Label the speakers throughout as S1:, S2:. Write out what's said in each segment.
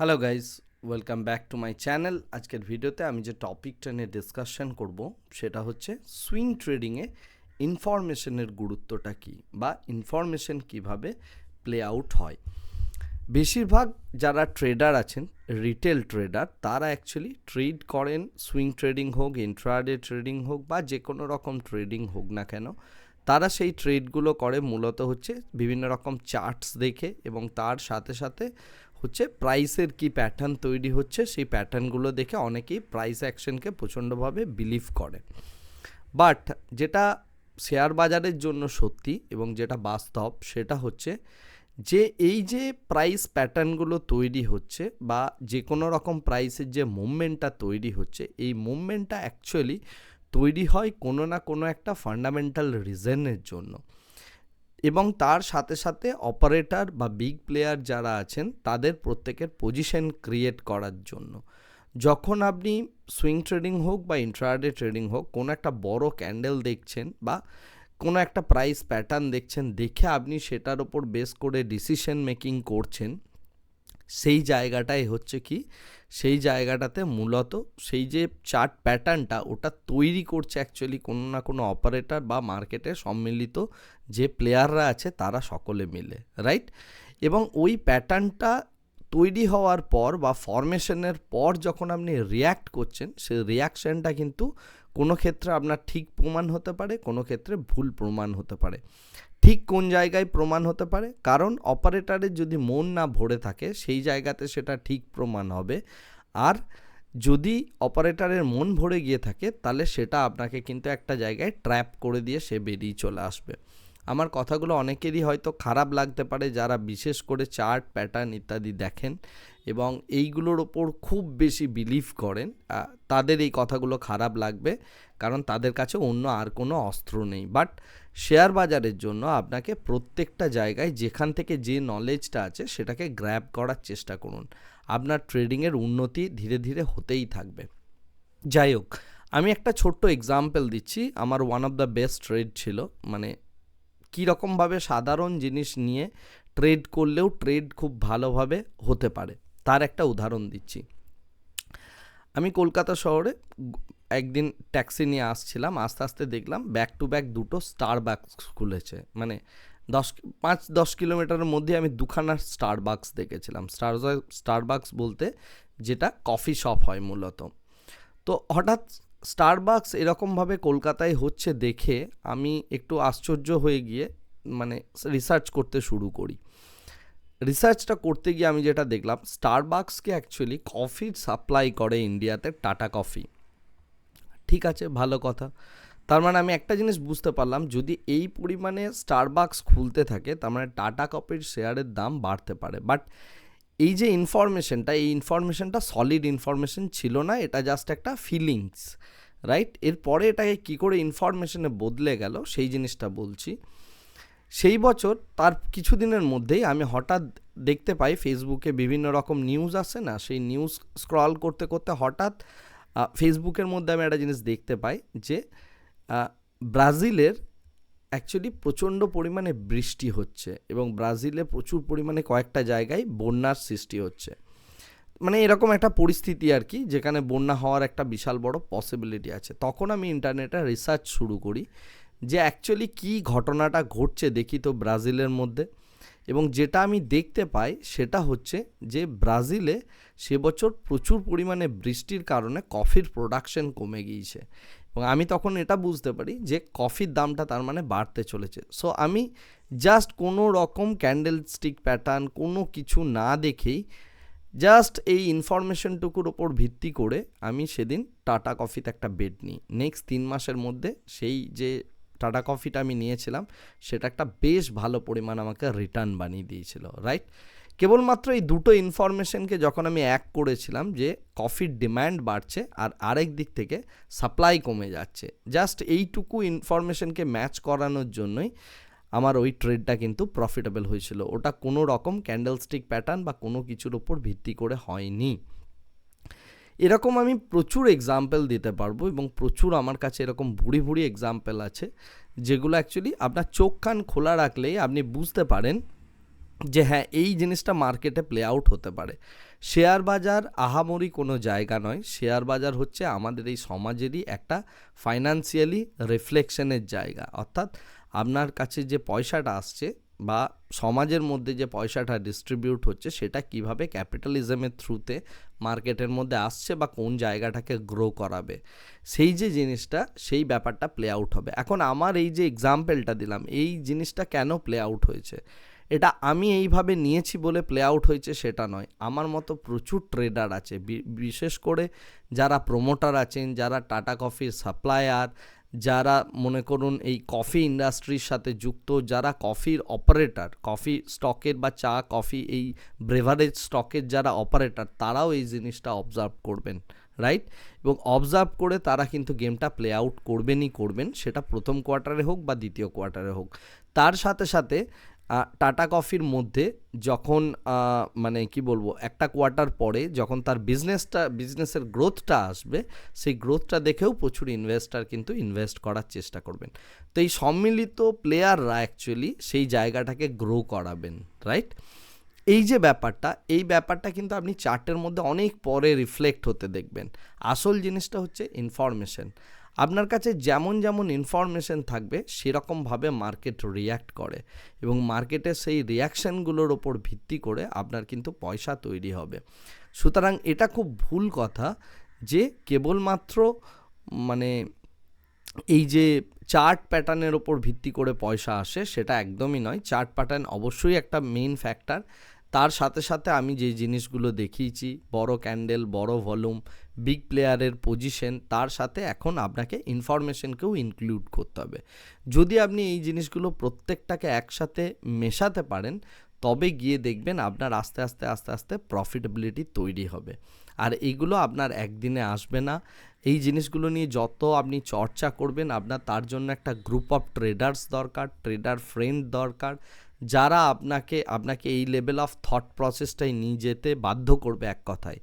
S1: Hello guys welcome back to my channel আজকের ভিডিওতে আমি যে টপিকটা নিয়ে ডিসকাশন করব, সেটা হচ্ছে সুইং ট্রেডিংয়ে ইনফরমেশনের গুরুত্বটা কী বা ইনফরমেশন কীভাবে প্লে আউট হয়। বেশিরভাগ যারা ট্রেডার আছেন রিটেল ট্রেডার তারা অ্যাকচুয়ালি ট্রেড করেন সুইং ট্রেডিং হোক ইন্ট্রাডে ট্রেডিং হোক বা যে কোনো রকম ট্রেডিং হোক না কেন, তারা সেই ট্রেডগুলো করে মূলত হচ্ছে বিভিন্ন রকম চার্টস দেখে এবং তার সাথে সাথে হচ্ছে প্রাইসের কি প্যাটার্ন তৈরি হচ্ছে, সেই প্যাটার্নগুলো দেখে অনেকেই প্রাইস অ্যাকশনকে প্রচণ্ডভাবে বিলিভ করে। বাট যেটা শেয়ার বাজারের জন্য সত্যি এবং যেটা বাস্তব, সেটা হচ্ছে যে এই যে প্রাইস প্যাটার্নগুলো তৈরি হচ্ছে বা যে কোনো রকম প্রাইসের যে মুভমেন্টটা তৈরি হচ্ছে, এই মুভমেন্টটা অ্যাকচুয়ালি তৈরি হয় কোনো না কোনো একটা ফান্ডামেন্টাল রিজনের জন্য। এবং তার সাথে সাথে অপারেটার বা বিগ প্লেয়ার যারা আছেন, তাদের প্রত্যেকের পজিশন ক্রিয়েট করার জন্য। যখন আপনি সুইং ট্রেডিং হোক বা ইন্ট্রাডে ট্রেডিং হোক, কোনো একটা বড় ক্যান্ডেল দেখছেন বা কোনো একটা প্রাইস প্যাটার্ন দেখছেন, দেখে আপনি সেটার ওপর বেস করে ডিসিশন মেকিং করছেন সেই জায়গাটাই হচ্ছে কি? সেই জায়গাটাতে মূলত সেই যে চার্ট প্যাটার্নটা ওটা তৈরি করছে অ্যাকচুয়ালি কোনো না কোনো অপারেটর বা মার্কেটে সম্মিলিত যে প্লেয়াররা আছে তারা সকলে মিলে রাইট এবং ওই প্যাটার্নটা তৈরি হওয়ার পর বা ফরমেশনের পর যখন আপনি রিয়্যাক্ট করছেন সেই রিয়াকশানটা কিন্তু কোনো ক্ষেত্রে আপনার ঠিক প্রমাণ হতে পারে, কোনো ক্ষেত্রে ভুল প্রমাণ হতে পারে। ঠিক কোন জায়গায় প্রমাণ হতে পারে? কারণ অপারেটারের যদি মন না ভরে থাকে, সেই জায়গাতে সেটা ঠিক প্রমাণ হবে। আর যদি অপারেটারের মন ভরে গিয়ে থাকে, তাহলে সেটা আপনাকে কিন্তু একটা জায়গায় ট্র্যাপ করে দিয়ে সে বেরিয়ে চলে আসবে। আমার কথাগুলো অনেকেরই হয়তো খারাপ লাগতে পারে, যারা বিশেষ করে চার্ট প্যাটার্ন ইত্যাদি দেখেন এবং এইগুলোর ওপর খুব বেশি বিলিভ করেন তাদের এই কথাগুলো খারাপ লাগবে। কারণ তাদের কাছে অন্য আর কোনো অস্ত্র নেই। বাট শেয়ার বাজারের জন্য আপনাকে প্রত্যেকটা জায়গায় যেখান থেকে যে নলেজটা আছে সেটাকে গ্র্যাব করার চেষ্টা করুন। আপনার ট্রেডিংয়ের উন্নতি ধীরে ধীরে হতেই থাকবে। যাই হোক, আমি একটা ছোট্ট এক্সাম্পল দিচ্ছি। আমার one of the best trade ছিল। মানে কীরকমভাবে সাধারণ জিনিস নিয়ে ট্রেড করলেও ট্রেড খুব ভালোভাবে হতে পারে। তার একটা উদাহরণ দিচ্ছি। আমি কলকাতা শহরে একদিন ট্যাক্সি নিয়ে আসছিলাম, আস্তে আস্তে দেখলাম ব্যাক টু ব্যাক দুটো স্টার বাক্স খুলেছে। মানে দশ, পাঁচ, দশ কিলোমিটারের মধ্যে আমি দুখানা স্টার বাক্স দেখেছিলাম। স্টার স্টার বাক্স বলতে যেটা কফি শপ হয় মূলত। তো হঠাৎ স্টারবাক্স এরকমভাবে কলকাতায় হচ্ছে দেখে আমি একটু আশ্চর্য হয়ে গিয়ে মানে রিসার্চ করতে শুরু করি। রিসার্চটা করতে গিয়ে আমি যেটা দেখলাম স্টারবাক্সকে অ্যাকচুয়ালি কফির সাপ্লাই করে ইন্ডিয়াতে টাটা কফি ঠিক আছে, ভালো কথা। তার মানে আমি একটা জিনিস বুঝতে পারলাম, যদি এই পরিমাণে স্টারবাক্স খুলতে থাকে, তার মানে টাটা কপির শেয়ারের দাম বাড়তে পারে। বাট এই যে ইনফরমেশনটা এই ইনফরমেশনটা সলিড ইনফরমেশন ছিল না, এটা জাস্ট একটা ফিলিংস রাইট এরপরে এটাকে কী করে ইনফরমেশনে বদলে গেল, সেই জিনিসটা বলছি। সেই বছর, তার কিছুদিনের মধ্যেই আমি হঠাৎ দেখতে পাই ফেসবুকে বিভিন্ন রকম নিউজ আসে না, সেই নিউজ স্ক্রল করতে করতে হঠাৎ ফেসবুকের মধ্যে আমি একটা জিনিস দেখতে পাই যে ব্রাজিলের অ্যাকচুয়ালি প্রচণ্ড পরিমাণে বৃষ্টি হচ্ছে এবং ব্রাজিলে প্রচুর পরিমাণে কয়েকটা জায়গায় বন্যার সৃষ্টি হচ্ছে। মানে এরকম একটা পরিস্থিতি আর কি, যেখানে বন্যা হওয়ার একটা বিশাল বড় পসিবিলিটি আছে। তখন আমি ইন্টারনেটে রিসার্চ শুরু করি যে অ্যাকচুয়ালি কী ঘটনাটা ঘটছে দেখি তো ব্রাজিলের মধ্যে। এবং যেটা আমি দেখতে পাই সেটা হচ্ছে যে ব্রাজিলে সে বছর প্রচুর পরিমাণে বৃষ্টির কারণে কফির প্রোডাকশন কমে গিয়েছে। এবং আমি তখন এটা বুঝতে পারি যে কফির দামটা তার মানে বাড়তে চলেছে। সো আমি জাস্ট কোনো রকম ক্যান্ডেল স্টিক প্যাটার্ন কোনো কিছু না দেখেই জাস্ট এই ইনফরমেশনটুকুর ওপর ভিত্তি করে আমি সেদিন টাটা কফিতে একটা বেড নিই। নেক্সট তিন মাসের মধ্যে সেই যে টাটা কফিটা আমি নিয়েছিলাম, সেটা একটা বেশ ভালো পরিমাণ আমাকে রিটার্ন বানিয়ে দিয়েছিল রাইট কেবলমাত্র এই দুটো ইনফরমেশনকে যখন আমি এক করেছিলাম যে কফির ডিম্যান্ড বাড়ছে আর আরেক দিক থেকে সাপ্লাই কমে যাচ্ছে জাস্ট এইটুকু ইনফরমেশনকে ম্যাচ করানোর জন্যই আমার ওই ট্রেডটা কিন্তু প্রফিটেবল হয়েছিল। ওটা কোনো রকম ক্যান্ডেলস্টিক প্যাটার্ন বা কোনো কিছুর ওপর ভিত্তি করে হয়নি। এরকম আমি প্রচুর এক্সাম্পল দিতে পারব এবং প্রচুর আমার কাছে এরকম ভুড়ি ভুড়ি এক্সাম্পল আছে, যেগুলো অ্যাকচুয়ালি আপনার চোখ কান খোলা রাখলেই আপনি বুঝতে পারেন যে হ্যাঁ এই জিনিসটা মার্কেটে প্লে আউট হতে পারে। শেয়ার বাজার আহামরি কোনো জায়গা নয়, শেয়ার বাজার হচ্ছে আমাদের এই সমাজেরই একটা ফাইন্যান্সিয়ালি রিফ্লেকশনের জায়গা। অর্থাৎ আপনার কাছে যে পয়সাটা আসছে বা সমাজের মধ্যে যে পয়সাটা ডিস্ট্রিবিউট হচ্ছে, সেটা কীভাবে ক্যাপিটালিজমের থ্রুতে মার্কেটের মধ্যে আসছে বা কোন জায়গাটাকে গ্রো করাবে, সেই যে জিনিসটা, সেই ব্যাপারটা প্লে আউট হবে। এখন আমার এই যে এক্সাম্পলটা দিলাম, এই জিনিসটা কেন প্লে আউট হয়েছে? এটা আমি এইভাবে নিয়েছি বলে প্লে আউট হয়েছে সেটা নয়। আমার মতো প্রচুর ট্রেডার আছে বিশেষ করে যারা প্রোমোটার আছেন, যারা টাটা কফির সাপ্লায়ার যারা, মনে করুন, এই কফি ইন্ডাস্ট্রির সাথে যুক্ত, যারা কফির অপারেটর কফি স্টকের বা চা, কফি এই ব্রেভারেজ স্টকের যারা অপারেটর তারাও এই জিনিসটা অবজার্ভ করবেন রাইট এবং অবজার্ভ করে তারা কিন্তু গেমটা প্লে আউট করবেনই করবেন, সেটা প্রথম কোয়ার্টারে হোক বা দ্বিতীয় কোয়ার্টারে হোক। তার সাথে সাথে টাটা কফির মধ্যে যখন মানে কি বলব, একটা কোয়ার্টার পরে যখন তার বিজনেসটা, বিজনেসের গ্রোথটা আসবে, সেই গ্রোথটা দেখেও প্রচুর ইনভেস্টার কিন্তু ইনভেস্ট করার চেষ্টা করবেন। তো এই সম্মিলিত প্লেয়াররা অ্যাকচুয়ালি সেই জায়গাটাকে গ্রো করাবেন, রাইট? এই যে ব্যাপারটা, এই ব্যাপারটা কিন্তু আপনি চার্টের মধ্যে অনেক পরে রিফ্লেক্ট হতে দেখবেন। আসল জিনিসটা হচ্ছে ইনফরমেশন। আপনার কাছে যেমন যেমন ইনফরমেশন থাকবে, সেরকমভাবে মার্কেট রিয়্যাক্ট করে এবং মার্কেটের সেই রিয়াকশানগুলোর ওপর ভিত্তি করে আপনার কিন্তু পয়সা তৈরি হবে। সুতরাং এটা খুব ভুল কথা যে কেবলমাত্র মানে এই যে চার্ট প্যাটার্নের ওপর ভিত্তি করে পয়সা আসে, সেটা একদমই নয়। চার্ট প্যাটার্ন অবশ্যই একটা মেইন ফ্যাক্টর তার সাথে সাথে আমি যে জিনিসগুলো দেখিয়েছি, বড় ক্যান্ডেল বড় ভলিউম বিগ প্লেয়ারের পজিশন তার সাথে এখন আপনাকে ইনফরমেশনকেও ইনক্লুড করতে হবে। যদি আপনি এই জিনিসগুলো প্রত্যেকটাকে একসাথে মেশাতে পারেন, তবে গিয়ে দেখবেন আপনার আস্তে আস্তে আস্তে আস্তে প্রফিটেবিলিটি তৈরি হবে। আর এইগুলো আপনার একদিনে আসবে না। এই জিনিসগুলো নিয়ে যত আপনি চর্চা করবেন, আপনার তার জন্য একটা গ্রুপ অফ ট্রেডার্স দরকার ট্রেডার ফ্রেন্ড দরকার। যারা আপনাকে আপনাকে এই লেভেল অফ থট প্রসেসটাই নিয়ে যেতে বাধ্য করবে এক কথায়।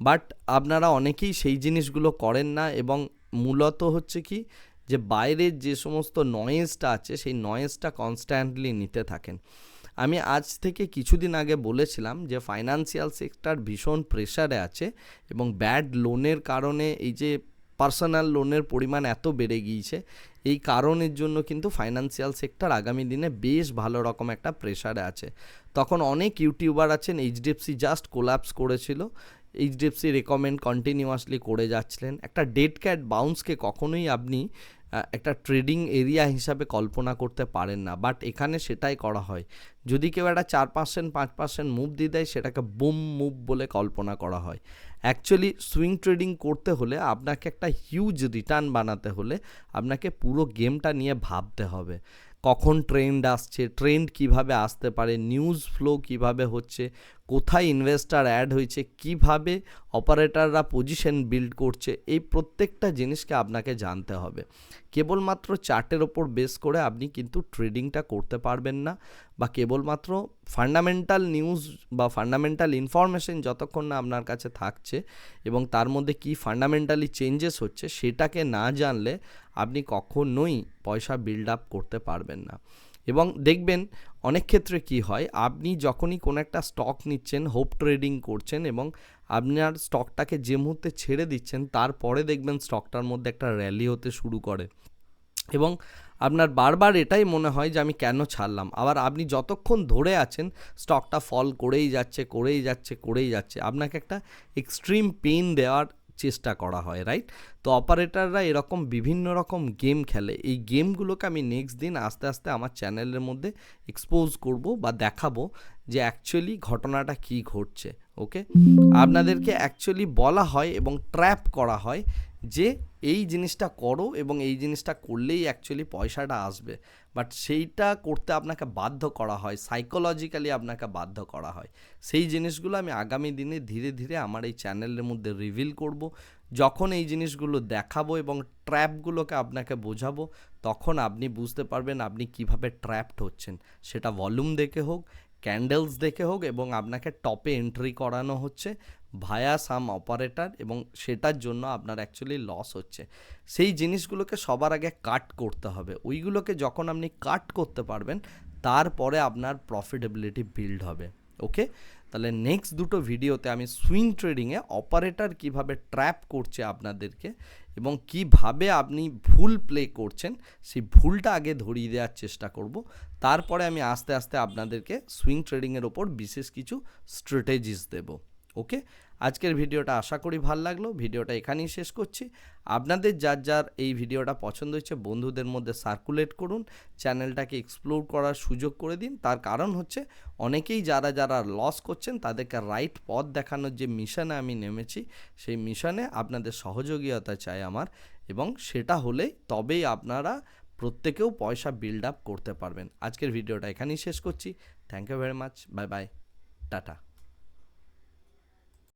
S1: বাট আপনারা অনেকেই সেই জিনিসগুলো করেন না এবং মূলত হচ্ছে কি যে বাইরের যে সমস্ত নয়েজটা আছে, সেই নয়েজটা কনস্ট্যান্টলি নিতে থাকেন। আমি আজ থেকে কিছুদিন আগে বলেছিলাম যে ফাইনান্সিয়াল সেক্টর ভীষণ প্রেশারে আছে এবং ব্যাড লোনের কারণে এই যে পার্সোনাল লোনের পরিমাণ এত বেড়ে গিয়েছে এই কারণের জন্য কিন্তু ফাইনান্সিয়াল সেক্টর আগামী দিনে বেশ ভালো রকম একটা প্রেসারে আছে। তখন অনেক ইউটিউবার আছেন এইচডিএফসি জাস্ট কোলাপস করেছিল। এইচডিএফসি রেকমেন্ড কন্টিনিউয়াসলি করে যাচ্ছিলেন। একটা ডেড ক্যাট বাউন্সকে কখনোই আপনি একটা ট্রেডিং এরিয়া হিসাবে কল্পনা করতে পারেন না। বাট এখানে সেটাই করা হয়। যদি কেউ একটা চার পার্সেন্ট পাঁচ পার্সেন্ট মুভ দিয়ে দেয়, সেটাকে বুম মুভ বলে কল্পনা করা হয়। অ্যাকচুয়ালি সুইং ট্রেডিং করতে হলে আপনাকে একটা হিউজ রিটার্ন বানাতে হলে আপনাকে পুরো গেমটা নিয়ে ভাবতে হবে। কখন ট্রেন্ড আসছে ট্রেন্ড কীভাবে আসতে পারে নিউজ ফ্লো কীভাবে হচ্ছে কোথায় ইনভেস্টার অ্যাড হয়েছে, কীভাবে অপারেটররা পজিশন বিল্ড করছে, এই প্রত্যেকটা জিনিসকে আপনাকে জানতে হবে। কেবলমাত্র চার্টের ওপর বেস করে আপনি কিন্তু ট্রেডিংটা করতে পারবেন না বা কেবলমাত্র ফান্ডামেন্টাল নিউজ বা ফান্ডামেন্টাল ইনফরমেশন যতক্ষণ না আপনার কাছে থাকছে এবং তার মধ্যে কি ফান্ডামেন্টালি চেঞ্জেস হচ্ছে, সেটাকে না জানলে আপনি কখনোই পয়সা বিল্ড আপ করতে পারবেন না। এবং দেখবেন অনেক ক্ষেত্রে কি হয়, আপনি যখনই কোনো একটা স্টক নিচ্ছেন হোপ ট্রেডিং করছেন এবং আপনার স্টকটাকে যে মুহূর্তে ছেড়ে দিচ্ছেন, তারপরে দেখবেন স্টকটার মধ্যে একটা র্যালি হতে শুরু করে। এবং আপনার বারবার এটাই মনে হয় যে আমি কেন ছাড়লাম? আবার আপনি যতক্ষণ ধরে আছেন স্টকটা ফল করেই যাচ্ছে করেই যাচ্ছে করেই যাচ্ছে, আপনাকে একটা এক্সট্রিম পেন দেওয়ার চেষ্টা করা হয় রাইট তো অপারেটাররা এরকম বিভিন্ন রকম গেম খেলে। এই গেমগুলোকে আমি নেক্সট দিন আস্তে আস্তে আমার চ্যানেলের মধ্যে এক্সপোজ করব বা দেখাবো যে অ্যাকচুয়ালি ঘটনাটা কি ঘটছে ওকে আপনাদেরকে অ্যাকচুয়ালি বলা হয় এবং ট্র্যাপ করা হয় যে এই জিনিসটা করো এবং এই জিনিসটা করলেই অ্যাকচুয়ালি পয়সাটা আসবে। বাট সেইটা করতে আপনাকে বাধ্য করা হয় সাইকোলজিক্যালি আপনাকে বাধ্য করা হয়। সেই জিনিসগুলো আমি আগামী দিনে ধীরে ধীরে আমার এই চ্যানেলের মধ্যে রিভিল করব। যখন এই জিনিসগুলো দেখাবো এবং ট্র্যাপগুলোকে আপনাকে বোঝাবো, তখন আপনি বুঝতে পারবেন আপনি কীভাবে ট্র্যাপড হচ্ছেন। সেটা ভলিউম দেখে হোক ক্যান্ডেলস দেখে হোক এবং আপনাকে টপে এন্ট্রি করানো হচ্ছে। ভায়া সাম অপারেটর এবং সেটার জন্য আপনার অ্যাকচুয়ালি লস হচ্ছে। সেই জিনিসগুলোকে সবার আগে কাট করতে হবে। ওইগুলোকে যখন আপনি কাট করতে পারবেন, তারপরে আপনার প্রফিটেবিলিটি বিল্ড হবে। ওকে তাহলে নেক্সট দুটো ভিডিওতে আমি সুইং ট্রেডিংয়ে অপারেটর কীভাবে ট্র্যাপ করছে আপনাদেরকে এবং কীভাবে আপনি ভুল প্লে করছেন, সেই ভুলটা আগে ধরিয়ে দেওয়ার চেষ্টা করব। তারপরে আমি আস্তে আস্তে আপনাদেরকে সুইং ট্রেডিংয়ের ওপর বিশেষ কিছু স্ট্র্যাটেজিস দেব। ওকে? আজকের ভিডিওটা আশা করি ভালো লাগল। ভিডিওটা এখানেই শেষ করছি। আপনাদের যার যার এই ভিডিওটা পছন্দ হচ্ছে বন্ধুদের মধ্যে সার্কুলেট করুন। চ্যানেলটাকে এক্সপ্লোর করার সুযোগ করে দিন। তার কারণ হচ্ছে, অনেকেই যারা যারা লস করছেন, তাদেরকে রাইট পথ দেখানোর যে মিশনে আমি নেমেছি, সেই মিশনে আপনাদের সহযোগিতা চাই আমার। এবং সেটা হলেই তবেই আপনারা প্রত্যেকেও পয়সা বিল্ড আপ করতে পারবেন। আজকের ভিডিওটা এখানেই শেষ করছি। Thank you very much bye bye tata.